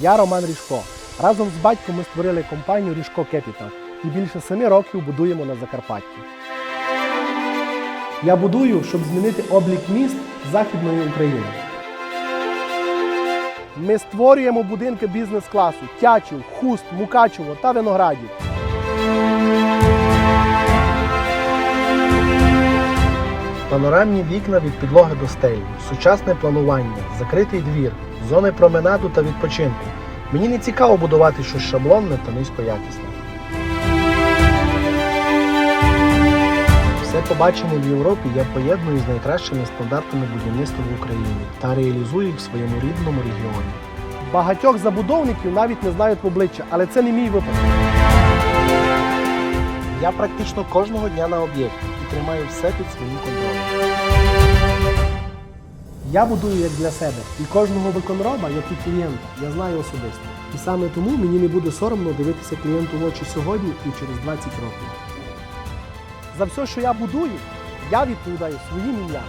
Я Роман Ріжко. Разом з батьком ми створили компанію Ріжко Кепітал і більше семи років будуємо на Закарпатті. Я будую, щоб змінити облік міст Західної України. Ми створюємо будинки бізнес-класу Тячів, Хуст, Мукачево та Виноградів. Панорамні вікна від підлоги до стелі, сучасне планування, закритий двір, зони променаду та відпочинку. Мені не цікаво будувати щось шаблонне та низькоякісне. Все побачене в Європі я поєдную з найкращими стандартами будівництва в Україні та реалізую в своєму рідному регіоні. Багатьох забудовників навіть не знають в обличчя, але це не мій випадок. Я практично кожного дня на об'єкті і тримаю все під своїм контролем. Я будую як для себе, і кожного виконроба, як і клієнта, я знаю особисто. І саме тому мені не буде соромно дивитися клієнту в очі сьогодні і через 20 років. За все, що я будую, я відповідаю своїм ім'ям.